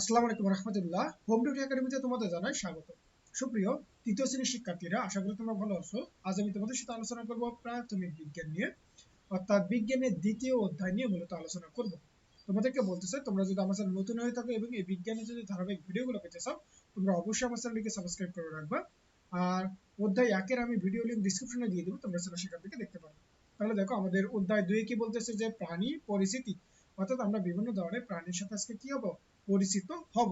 আসসালামু আলাইকুম রহমতুল্লাহ। Home duty একাডেমিতে তোমাদের জানাই স্বাগত। সুপ্রিয়, তৃতীয় শ্রেণির শিক্ষার্থীরা, আশা করি তোমরা ভালো আছো। আজ আমি তোমাদের সাথে আলোচনা করব প্রাথমিক বিজ্ঞান নিয়ে, অর্থাৎ বিজ্ঞানের দ্বিতীয় অধ্যায় নিয়ে মূলত আলোচনা করব। তোমাদেরকে বলতেছে তোমরা যদি আমার চ্যানেল নতুন হয়ে থাকো এবং এই বিজ্ঞানের যদি ধারাবাহিক ভিডিওগুলো পেতে চাও, তোমরা অবশ্যই আমার চ্যানেলটিকে সাবস্ক্রাইব করে রাখবা। আর অধ্যায় একের আমি ভিডিও লিংক ডিসক্রিপশনে দিয়ে দেবো, তোমরা সেটা সেখান থেকে দেখতে পারো। তাহলে দেখো, আমাদের অধ্যায় দুই কি বলতেছে যে প্রাণী পরিস্থিতি, অর্থাৎ আমরা বিভিন্ন ধরনের প্রাণীর সাথে আজকে কি হব? পরিচিত হব।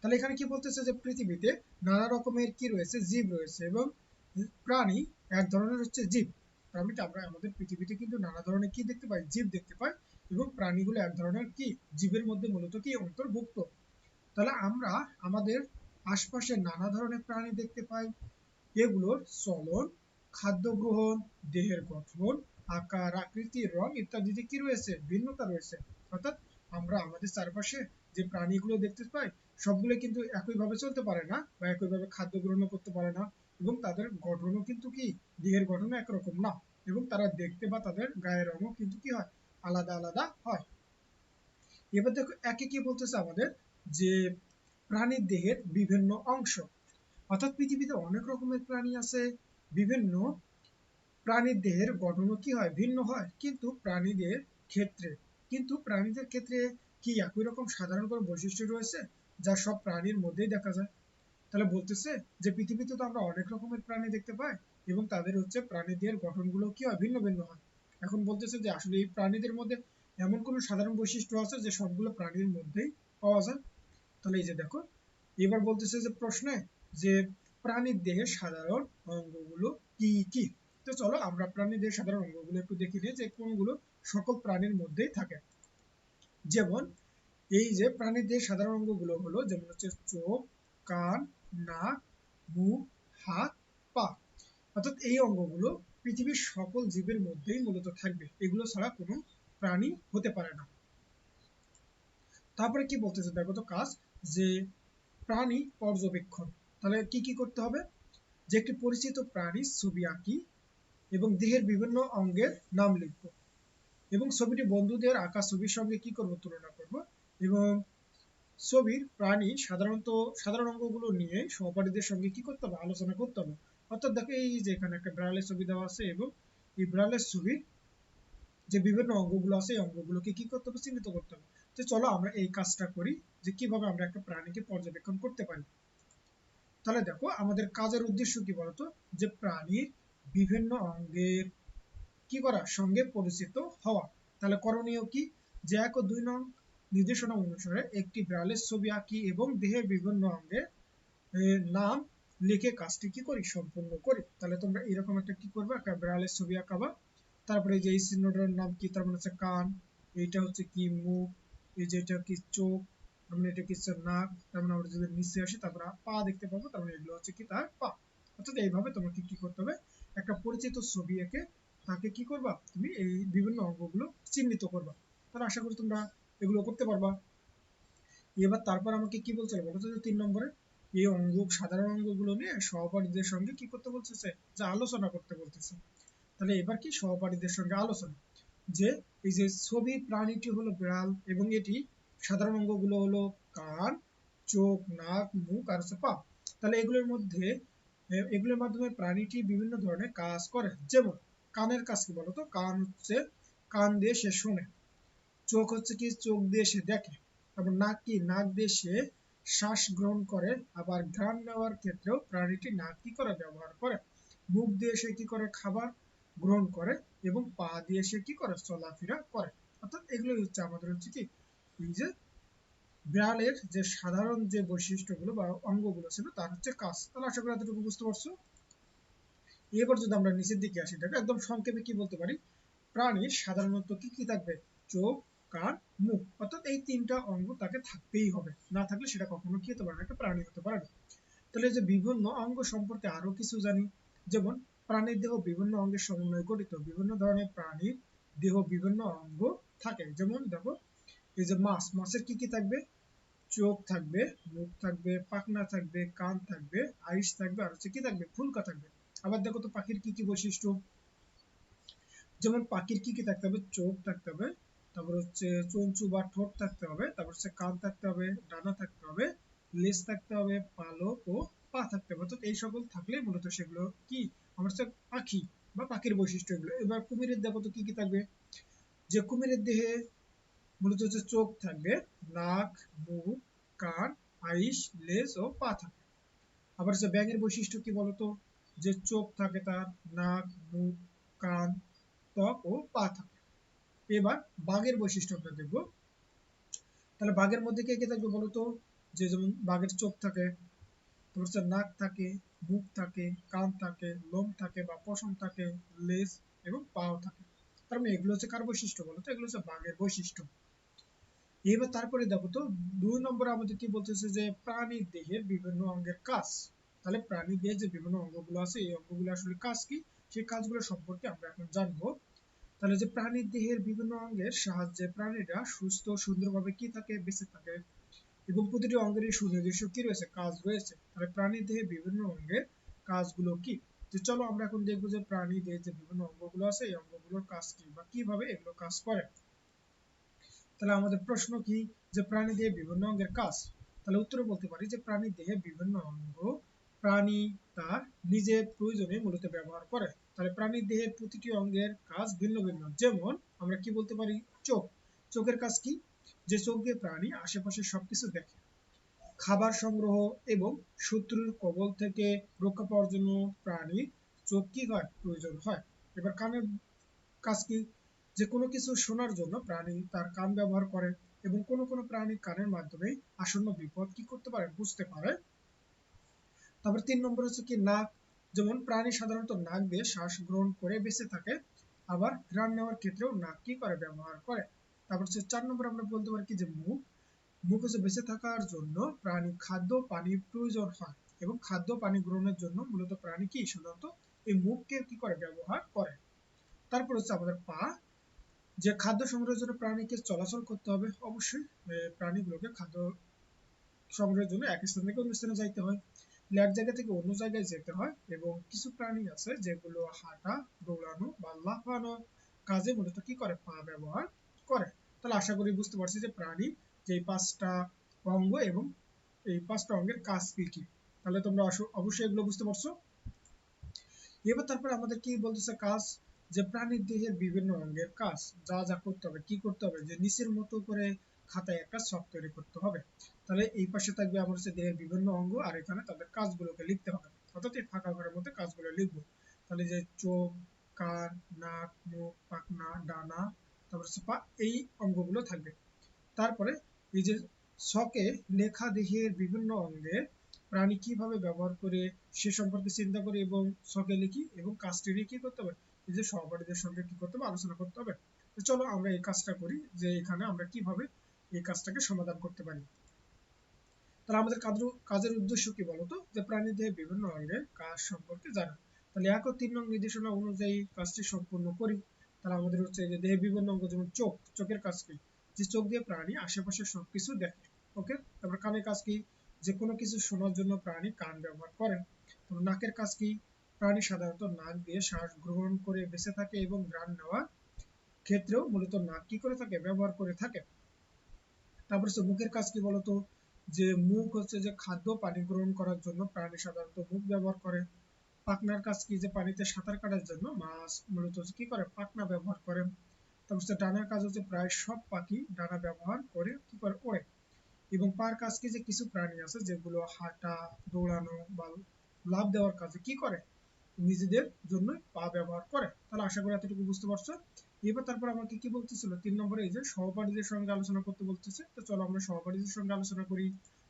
তাহলে এখানে কি বলতেছে যে পৃথিবীতে নানা রকমের কি রয়েছে? জীব রয়েছে এবং প্রাণী এক ধরনের হচ্ছে জীব। তার মানে আমরা আমাদের পৃথিবীতে কিন্তু নানা ধরনের কি দেখতে পাই? জীব দেখতে পাই এবং প্রাণীগুলো এক ধরনের কি? জীবের মধ্যে মূলত কি? অন্তর্ভুক্ত। তাহলে আমরা আমাদের আশপাশে নানা ধরনের প্রাণী দেখতে পাই। এগুলোর চলন খাদ্য গ্রহণ দেহের গঠন, আকার, আকৃতি, রং ইত্যাদিতে কি রয়েছে? ভিন্নতা রয়েছে। অর্থাৎ আমরা আমাদের চারপাশে যে প্রাণীগুলো দেখতে পাই, সবগুলো কিন্তু একইভাবে চলতে পারে না বা একইভাবে খাদ্য গ্রহণ করতে পারে না এবং তাদের গঠনও কিন্তু কি? দেহের গঠন একরকম না এবং তারা দেখতে বা তাদের গায়ের রঙও কিন্তু কি হয়? আলাদা আলাদা হয়। এবার দেখো, একে কি বলতেছে আমাদের? যে প্রাণীর দেহের বিভিন্ন অংশ। অর্থাৎ পৃথিবীতে অনেক রকমের প্রাণী আছে, বিভিন্ন প্রাণীর দেহের গঠনও কি হয়? ভিন্ন হয়। কিন্তু প্রাণীদের ক্ষেত্রে কিন্তু প্রাণীদের ক্ষেত্রে কি একই রকম সাধারণ কোনো বৈশিষ্ট্য রয়েছে যা সব প্রাণীর মধ্যেই দেখা যায়? তাহলে বলতেছে যে পৃথিবীতে তো আমরা অনেক রকমের প্রাণী দেখতে পাই এবং তাদের হচ্ছে প্রাণীদের গঠনগুলো কি হয়, ভিন্ন ভিন্ন হয়। এখন বলতেছে যে আসলে এই প্রাণীদের মধ্যে এমন কোনো সাধারণ বৈশিষ্ট্য আছে যে সবগুলো প্রাণীর মধ্যেই পাওয়া যায়? তাহলে এই যে দেখো, এবার বলতেছে যে প্রশ্নে যে প্রাণীর দেহের সাধারণ অঙ্গগুলো কি কি? তো চলো আমরা প্রাণীদের সাধারণ অঙ্গগুলো একটু দেখে নিই যে কোনগুলো সকল প্রাণীর মধ্যেই থাকে। যেমন, এই যে প্রাণীদের সাধারণ অঙ্গগুলো হলো, যেমন হচ্ছে চোখ, কান, নাক, মুখ, হাত, পা, অর্থাৎ এই অঙ্গগুলো পৃথিবীর সকল জীবের মধ্যেই মূলত থাকবে। এগুলো ছাড়া কোনো প্রাণী হতে পারে না। তারপরে কি বলতেছে দেখো তো কাজ, যে প্রাণী পর্যবেক্ষণ। তাহলে কি কি করতে হবে? যে একটি পরিচিত প্রাণীর ছবি আঁকি এবং দেহের বিভিন্ন অঙ্গের নাম লিখব। এবং ছবিটি বন্ধুদের আঁকা ছবির সঙ্গে কি করব তুলনা করব? এবং ছবির প্রাণী সাধারণত, সাধারণ অঙ্গগুলো নিয়ে সহপাঠীদের সঙ্গে কি করতে হবে? আলোচনা করতে হবে। অর্থাৎ দেখো, এই যে এখানে একটা বিড়ালের ছবি দেওয়া আছে এবং এই বিড়ালের ছবির যে বিভিন্ন অঙ্গগুলো আছে, এই অঙ্গগুলোকে কি করতে হবে? চিহ্নিত করতে হবে। তো চলো আমরা এই কাজটা করি যে কীভাবে আমরা একটা প্রাণীকে পর্যবেক্ষণ করতে পারি। তাহলে দেখো, আমাদের কাজের উদ্দেশ্য কি বলতো? যে প্রাণীর বিভিন্ন অঙ্গের কি করা? সঙ্গে পরিচিত হওয়া। তাহলে করণীয় কি? যে এক ও দুই নং নির্দেশনা অনুসারে একটি বিড়ালের ছবি আঁকি এবং দেহের বিভিন্ন অঙ্গের নাম লিখে কাজটি কি করি? সম্পূর্ণ করি। তাহলে তোমরা এরকম একটা কি করবে? একটা বিড়ালের ছবি আঁকাবা। তারপরে যে এই চিহ্নটার নাম কি? তার মানে হচ্ছে কান। এইটা হচ্ছে কি? মুখ। এই যে এটা কি? চোখ। তার মানে এটা কি হচ্ছে নাক? তার মানে আমরা যদি নিচে আসি, তারপর পা দেখতে পাবো। তার মানে এগুলো হচ্ছে কি? তার পা। অর্থাৎ এইভাবে তোমাকে কি করতে হবে? একটা পরিচিত ছবি এঁকে তাকে কি করবা? তুমি এই বিভিন্ন অঙ্গগুলো চিহ্নিত করবা। তাহলে আশা করি তোমরা এগুলো করতে পারবা। এবার তারপর আমাকে কি বলছে বলো তো তিন নম্বরে? এই অঙ্গ, সাধারণ অঙ্গগুলো নিয়ে সহপাঠীদের সঙ্গে কি করতে বলতেছে? যে আলোচনা করতে বলতেছে। তাহলে এবার কি সহপাঠীদের সঙ্গে আলোচনা? যে এই যে ছবি প্রাণীটি হলো বিড়াল এবং এটি সাধারণ অঙ্গগুলো হলো কান, চোখ, নাক, মুখ আর হচ্ছে পা। তাহলে এগুলোর মধ্যে এগুলোর মাধ্যমে প্রাণীটি বিভিন্ন ধরনের কাজ করে। যেমন কানের কাজ কি বলতো? কান হচ্ছে কান দিয়ে সে শোনে। চোখ হচ্ছে কি? চোখ দিয়ে সে দেখে। তারপর নাক কি? নাক দিয়ে সে শ্বাস গ্রহণ করে। আবার ঘ্রাণ নেওয়ার ক্ষেত্রেও প্রাণীটি নাক কি করে ব্যবহার করে? মুখ দিয়ে সে কি করে খাবার গ্রহণ করে এবং পা দিয়ে সে কি করে চলাফেরা করে? অর্থাৎ এগুলোই হচ্ছে আমাদের হচ্ছে কি? এই যে বিড়ালের যে সাধারণ যে বৈশিষ্ট্যগুলো বা অঙ্গগুলো ছিল, তার হচ্ছে কাজ। তাহলে আশা করি এতটুকু বুঝতে পারছ? এবার যদি আমরা নিচের দিকে আসি। দেখো, একদম সংক্ষেপে কি বলতে পারি? প্রাণীর সাধারণত কি কি থাকবে? চোখ, কান, মুখ। অর্থাৎ এই তিনটা অঙ্গ তাকে থাকতেই হবে। না থাকলে সেটা কখনো কি হতে পারে না, একটা প্রাণী হতে পারে না। তাহলে যে বিভিন্ন অঙ্গ সম্পর্কে আরও কিছু জানি। যেমন, প্রাণীর দেহ বিভিন্ন অঙ্গের সমন্বয়ে গঠিত। বিভিন্ন ধরনের প্রাণীর দেহ বিভিন্ন অঙ্গ থাকে। যেমন, দেখো, এই যে মাছ, মাছের কি কি থাকবে? চোখ থাকবে, মুখ থাকবে, পাখনা থাকবে, কান থাকবে, আইস থাকবে, আর হচ্ছে কি থাকবে? ফুলকা থাকবে। আবার দেখো তো পাখির কি কি বৈশিষ্ট্য? যেমন পাখির কি কি থাকতে হবে? চোখ থাকতে হবে, তারপর হচ্ছে চঞ্চু বা ঠোঁট থাকতে হবে, তারপর হচ্ছে কান থাকতে হবে, ডানা থাকতে হবে, লেজ থাকতে হবে, পালক ও পা থাকতে হবে। অর্থাৎ এই সকল থাকলে মূলত সেগুলো কি? আমার হচ্ছে পাখি বা পাখির বৈশিষ্ট্য এগুলো। এবার কুমিরের দেখো তো কি কি থাকবে? যে কুমিরের দেহে মূলত হচ্ছে চোখ থাকবে, নাক, মুখ, কান, আইস, লেজ ও পা থাকবে। আবার হচ্ছে ব্যাঙের বৈশিষ্ট্য কি বলতো? যে চোখ থাকে তার, নাক, মুখ, কান, ত্বক ও পা থাকে। এবার বাঘের বৈশিষ্ট্য আমরা দেখব। তাহলে বাঘের মধ্যে কে কে থাকবে বলতো? যে যেমন বাঘের চোখ থাকে তারপর নাক থাকে, মুখ থাকে, কান থাকে, লোম থাকে বা পশম থাকে, লেজ এবং পাও থাকে। তার মানে এগুলো হচ্ছে কার বৈশিষ্ট্য বলতো? এগুলো হচ্ছে বাঘের বৈশিষ্ট্য। এবার তারপরে দেখো তো, দুই নম্বরে আমাদের কি বলতেছে যে প্রাণীর দেহের বিভিন্ন অঙ্গের কাজ। তাহলে প্রাণীর দেহে যে বিভিন্ন অঙ্গগুলো আছে, এই অঙ্গগুলো আসলে কাজ কি? সেই কাজগুলো সম্পর্কে আমরা এখন জানব। তাহলে যে প্রাণীর দেহের বিভিন্ন অঙ্গের সাহায্যে প্রাণীরা সুস্থ সুন্দরভাবে কি থাকে বেঁচে থাকে এবং প্রতিটি অঙ্গেরই সুনির্দিষ্ট কি রয়েছে? কাজ রয়েছে। তাহলে প্রাণীর দেহে বিভিন্ন অঙ্গের কাজগুলো কি? তো চলো আমরা এখন দেখব যে প্রাণী দেহে যে বিভিন্ন অঙ্গগুলো আছে, এই অঙ্গগুলোর কাজ কি বা কীভাবে এগুলো কাজ করে। তাহলে আমাদের প্রশ্ন কি? যে প্রাণী দেহে বিভিন্ন অঙ্গের কাজ। তাহলে উত্তরে বলতে পারি যে প্রাণী দেহে বিভিন্ন অঙ্গ প্রাণী তার নিজের প্রয়োজনে মূলত ব্যবহার করে। তাহলে প্রাণীর দেহের প্রতিটি অঙ্গের কাজ ভিন্ন ভিন্ন। যেমন আমরা কি বলতে পারি? চোখ। চোখের কাজ কি? যে চোখ দিয়ে প্রাণী আশেপাশে সবকিছু দেখে। খাবার সংগ্রহ এবং শত্রুর কবল থেকে রক্ষা পাওয়ার জন্য প্রাণীর চোখ কি হয়? প্রয়োজন হয়। এবার কানের কাজ কি? যে কোনো কিছু শোনার জন্য প্রাণী তার কান ব্যবহার করে এবং কোনো কোনো প্রাণী কানের মাধ্যমে আসন্ন বিপদ কি করতে পারে? বুঝতে পারে। তারপর তিন নম্বর হচ্ছে কি নাক, যেমন প্রাণী সাধারণত নাক দিয়ে শ্বাস গ্রহণ করে বেঁচে থাকে, আবার ঘ্রাণ নেওয়ার ক্ষেত্রেও নাক কি করে? ব্যবহার করে। তারপর হচ্ছে চার নম্বর আমরা বলতে পারি কি যে মুখ মুখ হচ্ছে বেঁচে থাকার জন্য প্রাণী খাদ্য পানির প্রয়োজন হয় এবং খাদ্য, পানি গ্রহণের জন্য মূলত প্রাণী কি? সাধারণত এই মুখকে কি করে? ব্যবহার করে। তারপর হচ্ছে আমাদের পা, যে খাদ্য সংগ্রহের জন্য প্রাণীকে চলাচল করতে হবে, অবশ্যই প্রাণীগুলোকে খাদ্য সংগ্রহের জন্য এক স্থান থেকে অন্য স্থানে যাইতে হয়। এক জায়গা থেকে অন্য জায়গায় যেতে হয় এবং কিছু প্রাণী আছে যেগুলো হাঁটা, দৌড়ানো বা লাফানো কাজে মূলত কি করে? পা ব্যবহার করে। তাহলে আশা করি বুঝতে পারছি যে প্রাণী যে পাঁচটা অঙ্গ এবং এই পাঁচটা অঙ্গের কাজ কি কি। তাহলে তোমরা অবশ্যই এগুলো বুঝতে পারছ। এবার তারপর আমাদের কি বলতেছে কাজ? যে প্রাণীর দেহের বিভিন্ন অঙ্গের কাজ, যা যা করতে হবে, কি করতে হবে? যে নিচের মতো করে খাতায় একটা ছক তৈরি করতে হবে। তাহলে এই পাশে থাকবে আমার হচ্ছে দেহের বিভিন্ন অঙ্গ, আর এখানে তাদের কাজগুলোকে লিখতে হবে। অর্থাৎ এই ফাঁকা ঘরের মধ্যে কাজগুলো লিখব। তাহলে যে চোখ, কান, নাক, মুখ, পাখনা, ডানা, তারপর হচ্ছে পা, এই অঙ্গগুলো থাকবে। তারপরে এই যে ছকে লেখা দেহের বিভিন্ন অঙ্গে প্রাণী কীভাবে ব্যবহার করে, সে সম্পর্কে চিন্তা করি এবং ছকে লিখি এবং কাজটি নিয়ে কি করতে হবে? এই যে সহপাঠীদের সঙ্গে কি করতে হবে? আলোচনা করতে হবে। চলো আমরা এই কাজটা করি যে এখানে আমরা কীভাবে এই কাজটাকে সমাধান করতে পারি। তাহলে আমাদের কাজের উদ্দেশ্য কি বলতো? যে প্রাণী দেহে বিভিন্ন অঙ্গের কাজ সম্পর্কে জানা। তাহলে এক ও তিন নং নির্দেশনা অনুযায়ী কাজটি সম্পূর্ণ করি। তাহলে আমাদের হচ্ছে যে দেহে বিভিন্ন অঙ্গ, যেমন চোখ, চোখের কাজ কি? যে চোখ দিয়ে প্রাণী, আশেপাশে সবকিছু দেখে। ওকে? তারপর কানের কাজ কি? যে কোনো কিছু শোনার জন্য প্রাণী কান ব্যবহার করে। তারপর নাকের কাজ কি? প্রাণী সাধারণত নাক দিয়ে শ্বাস গ্রহণ করে বেঁচে থাকে এবং ঘ্রাণ নেওয়ার ক্ষেত্রেও মূলত নাক কি করে থাকে? ব্যবহার করে থাকে। তারপর হচ্ছে মুখের কাজ কি বলতো? যে মুখ হচ্ছে যে খাদ্য পানি গ্রহণ করার জন্য প্রাণী সাধারণত মুখ ব্যবহার করে। পাখনার কাজ কি? যে পানিতে সাঁতার কাটার জন্য মাছ মূলত কি করে? পাখনা ব্যবহার করে। তারপর হচ্ছে ডানার কাজ হচ্ছে প্রায় সব পাখি ডানা ব্যবহার করে কি করে? ওড়ে। এবং পার কাজ কি? যে কিছু প্রাণী আছে যেগুলো হাঁটা, দৌড়ানো বা লাভ দেওয়ার কাজে কি করে? নিজেদের জন্য পা ব্যবহার করে। তাহলে আশা করি এতটুকু বুঝতে পারছ। এবার তারপর আমাকে কি বলতেছিল? তিন নম্বরে এই যে সহপাঠীদের সঙ্গে আলোচনা করতে বলতেছে। তো চলো আমরা সহপাঠীদের সঙ্গে আলোচনা করি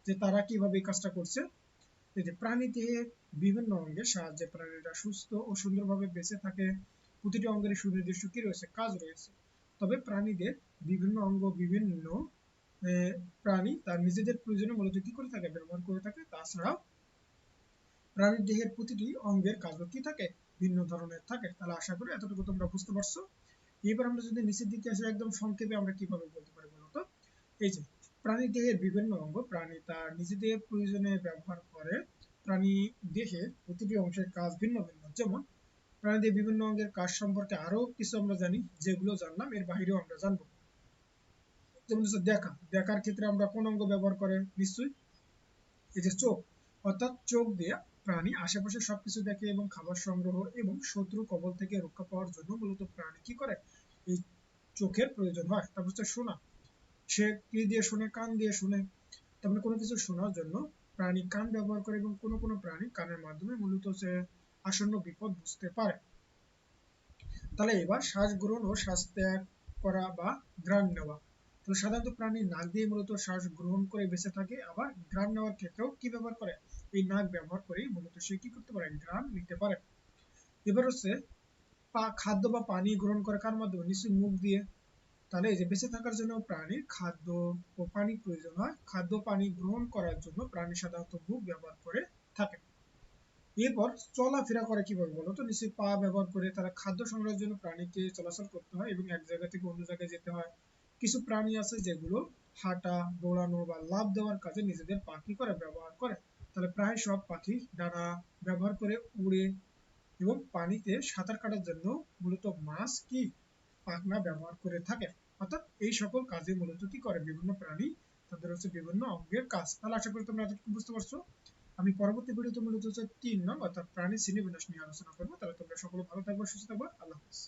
যে তারা কীভাবে এই কাজটা করছে। এই যে প্রাণী দেহে বিভিন্ন অঙ্গের সাহায্যে প্রাণীরা সুস্থ ও সুন্দরভাবে বেঁচে থাকে। প্রতিটি অঙ্গের সুনির্দিষ্ট কি রয়েছে? কাজ রয়েছে। তবে প্রাণীদের বিভিন্ন অঙ্গ, বিভিন্ন প্রাণী তার নিজেদের প্রয়োজনে মূলত কি করে থাকে? ব্যবহার করে থাকে। তাছাড়াও প্রাণীর দেহের প্রতিটি অঙ্গের কাজও কি থাকে? ভিন্ন ধরনের থাকে। তাহলে আশা করি এতটুকু তোমরা বুঝতে পারছ। এবার আমরা যদি নিচের দিকে আসি, একদম সংক্ষেপে আমরা কীভাবে বলতে পারি বলতো এই যে, প্রাণী দেহের বিভিন্ন অঙ্গ, প্রাণী তার নিজেদের প্রয়োজনে ব্যবহার করে। প্রাণী দেহের প্রতিটি অংশের কাজ ভিন্ন ভিন্ন। যেমন প্রাণীদের বিভিন্ন অঙ্গের কাজ সম্পর্কে আরও কিছু আমরা জানি, যেগুলো জানলাম, এর বাহিরেও আমরা জানব। যেমন দেখা। দেখার ক্ষেত্রে আমরা কোন অঙ্গ ব্যবহার করে? নিশ্চয়ই। এই যে চোখ। অর্থাৎ চোখ দিয়ে প্রাণী আশেপাশে সবকিছু দেখে এবং খাবার সংগ্রহ এবং শত্রু কবল থেকে রক্ষা পাওয়ার জন্য মূলত প্রাণী কি করে? এই চোখের প্রয়োজন হয়। তারপর হচ্ছে শোনা। সে কি দিয়ে শুনে, কান দিয়ে শুনে? তার মানে কোনো কিছু শোনার জন্য প্রাণী কান ব্যবহার করে এবং কোনো কোনো প্রাণী কানের মাধ্যমে মূলত সে আসন্ন বিপদ বুঝতে পারে। তাহলে এবার শ্বাস গ্রহণ ও শ্বাস ত্যাগ করা বা ঘ্রাণ নেওয়া। তো সাধারণত প্রাণী নাক দিয়ে মূলত শ্বাস গ্রহণ করে বেঁচে থাকে, আবার ঘ্রাণ নেওয়ার ক্ষেত্রেও কি ব্যবহার করে? এই নাক ব্যবহার করে মূলত সে কি করতে পারে? ঘ্রাণ নিতে পারে। এবার হচ্ছে খাদ্য বা পানি গ্রহণ করে কার মাধ্যমে? নিশ্চয়ই মুখ দিয়ে। তাহলে এই যে বেঁচে থাকার জন্য প্রাণীর খাদ্য ও পানি প্রয়োজন হয়। খাদ্য পানি গ্রহণ করার জন্য প্রাণী সাধারণত মুখ ব্যবহার করে থাকে। এরপর চলাফেরা করে কীভাবে বলো তো? নিশ্চয়ই পা ব্যবহার করে তারা খাদ্য সংগ্রহের জন্য প্রাণীকে চলাচল করতে হয় এবং এক জায়গা থেকে অন্য জায়গায় যেতে হয়। কিছু প্রাণী আছে যেগুলো হাঁটা, দৌড়ানো বা লাভ দেওয়ার কাজে নিজেদের পা কি করে ব্যবহার করে। তাহলে প্রায় সব পাখি ডানা ব্যবহার করে উড়ে এবং পানিতে সাঁতার কাটার জন্য মূলত মাছ কি পাখনা ব্যবহার করে থাকে। অর্থাৎ এই সকল কাজে মূলত কি করে বিভিন্ন প্রাণী? তাদের হচ্ছে বিভিন্ন অঙ্গের কাজ। তাহলে আশা করি তোমরা এতটুকু বুঝতে পারছ। আমি পরবর্তী ভিডিওতে মূলত হচ্ছে তিন নং অর্থাৎ প্রাণী শ্রেণি বিন্যাস নিয়ে আলোচনা করব। তাহলে তোমরা সকলে ভালো থাকব, সুস্থ থাকবে। আল্লাহ হাফিজ।